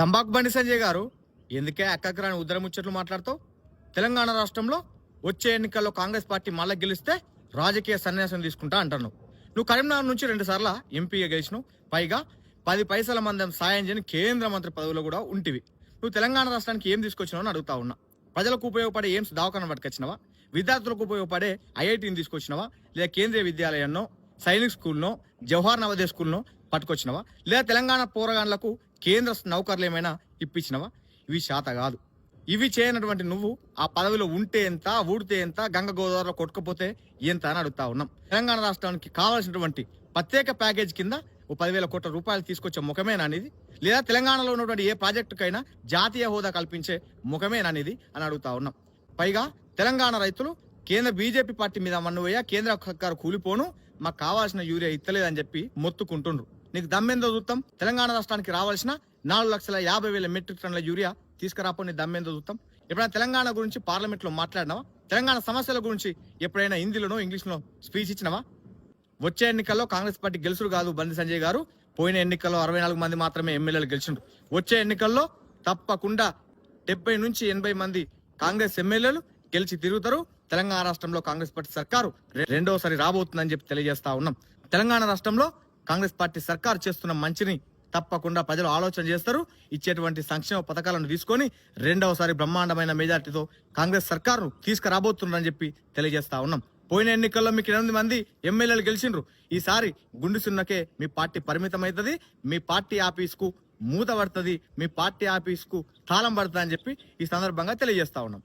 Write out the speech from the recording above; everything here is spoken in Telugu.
తంబాకు బండి సంజయ్ గారు ఎందుకే అక్కకి రాని ఉద్దర ముచ్చట్లు తెలంగాణ రాష్ట్రంలో వచ్చే ఎన్నికల్లో కాంగ్రెస్ పార్టీ మళ్ళా గెలిస్తే రాజకీయ సన్యాసం తీసుకుంటా అంటాను నువ్వు కరీంనగర్ నుంచి రెండు సార్లు ఎంపీగా గెలిచినావు. పైగా పది పైసల మందం సాయం చేయని కేంద్ర మంత్రి పదవిలో కూడా ఉంటివి. నువ్వు తెలంగాణ రాష్ట్రానికి ఏం తీసుకొచ్చినావు అని అడుగుతా ఉన్నా. ప్రజలకు ఉపయోగపడే ఏమ్స్ దవాఖాన పట్టుకొచ్చినవా? విద్యార్థులకు ఉపయోగపడే ఐఐటీని తీసుకొచ్చినవా? లేదా కేంద్రీయ విద్యాలయాన్నో సైనిక్ స్కూల్నో జవహర్ నవోదయ స్కూల్నో పట్టుకొచ్చినవా? లేదా తెలంగాణ పోరగాళ్ళకు కేంద్ర నౌకర్లు ఏమైనా ఇప్పించినవా? ఇవి శాత కాదు. ఇవి చేయనటువంటి నువ్వు ఆ పదవిలో ఉంటే ఎంత ఊడితే ఎంత గంగ గోదావరిలో కొట్టుకపోతే ఎంత అని అడుగుతా ఉన్నాం. తెలంగాణ రాష్ట్రానికి కావాల్సినటువంటి ప్రత్యేక ప్యాకేజ్ కింద ఓ పదివేల కోట్ల రూపాయలు తీసుకొచ్చే ముఖమేనా అనేది లేదా తెలంగాణలో ఉన్నటువంటి ఏ ప్రాజెక్టుకైనా జాతీయ హోదా కల్పించే ముఖమేనా అనేది అని అడుగుతా ఉన్నాం. పైగా తెలంగాణ రైతులు కేంద్ర బీజేపీ పార్టీ మీద మన్నువయ్యా కేంద్ర సర్కారు కూలిపోను మాకు కావాల్సిన యూరియా ఇత్తలేదని చెప్పి మొత్తుకుంటుండ్రు. నీకు దమ్మెందో చూస్తాం తెలంగాణ రాష్ట్రానికి రావాల్సిన నాలుగు లక్షల యాభై వేల మెట్రిక్ టన్నుల యూరియా తీసుకురాపో నీ దమ్మెందో చూస్తాం ఎప్పుడైనా తెలంగాణ గురించి పార్లమెంట్లో మాట్లాడినావా? తెలంగాణ సమస్యల గురించి ఎప్పుడైనా హిందీలోనో ఇంగ్లీష్లో స్పీచ్ ఇచ్చినావా? వచ్చే ఎన్నికల్లో కాంగ్రెస్ పార్టీ గెలుసుడు కాదు బండి సంజయ్ గారు. పోయిన ఎన్నికల్లో అరవై నాలుగు మంది మాత్రమే ఎమ్మెల్యేలు గెలిచిండ్రు. వచ్చే ఎన్నికల్లో తప్పకుండా డెబ్బై నుంచి ఎనభై మంది కాంగ్రెస్ ఎమ్మెల్యేలు గెలిచి తిరుగుతారు. తెలంగాణ రాష్ట్రంలో కాంగ్రెస్ పార్టీ సర్కారు రెండోసారి రాబోతుందని చెప్పి తెలియజేస్తా ఉన్నాం. తెలంగాణ రాష్ట్రంలో కాంగ్రెస్ పార్టీ సర్కారు చేస్తున్న మంచిని తప్పకుండా ప్రజలు ఆలోచన చేస్తారు. ఇచ్చేటువంటి సంక్షేమ పథకాలను తీసుకొని రెండవసారి బ్రహ్మాండమైన మెజార్టీతో కాంగ్రెస్ సర్కార్ను తీసుకురాబోతున్నారని చెప్పి తెలియజేస్తా ఉన్నాం. పోయిన ఎన్నికల్లో మీకు ఎనిమిది మంది ఎమ్మెల్యేలు గెలిచిండ్రు. ఈసారి గుండు సున్నకే మీ పార్టీ పరిమితమవుతుంది మీ పార్టీ ఆఫీస్కు మూత పడుతుంది. మీ పార్టీ ఆఫీస్కు తాళం పడుతుంది అని చెప్పి ఈ సందర్భంగా తెలియజేస్తా ఉన్నాం.